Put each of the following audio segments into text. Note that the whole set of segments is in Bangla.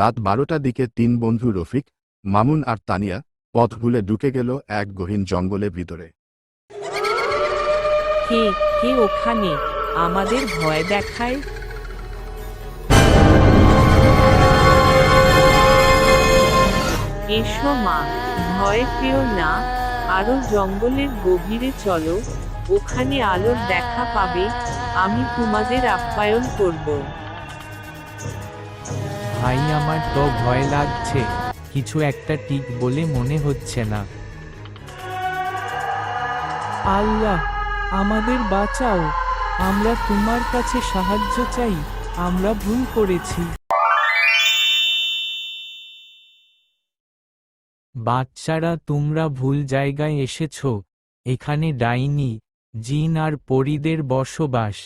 রাত বারোটার দিকে তিন বন্ধু রফিক, মামুন আর তানিয়া পথ ভুলে ঢুকে গেল এক গহীন জঙ্গলের ভিতরে। ওখানে? আমাদের ভয় দেখায়। এসো মা, ভয় পেও না, আরও জঙ্গলের গভীরে চলো, ওখানে আলোর দেখা পাবে, আমি তোমাদের আপ্যায়ন করব। ভাই, আমার তো ভয় লাগছে। কিছু একটা ঠিক বলে মনে হচ্ছে না। আল্লাহ, আমাদের বাঁচাও। আমরা তোমার কাছে সাহায্য চাই। আমরা ভুল করেছি। বাচ্চারা তোমরা ভুল জায়গায় এসেছ। এখানে ডাইনি, জিন আর পরিদের বসবাস।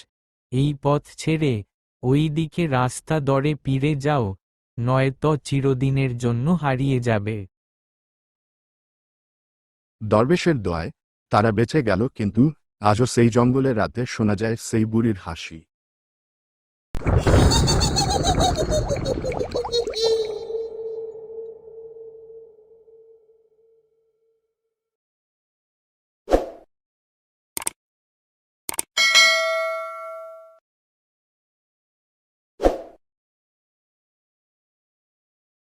এই পথ ছেড়ে ওই দিকে রাস্তা দরে পিড়ে যাও। নয়তো চিরদিনের জন্য হারিয়ে যাবে। দরবেশের দোয়ায় তারা বেঁচে গেল, কিন্তু আজও সেই জঙ্গলের রাতে শোনা যায় সেই বুড়ির হাসি।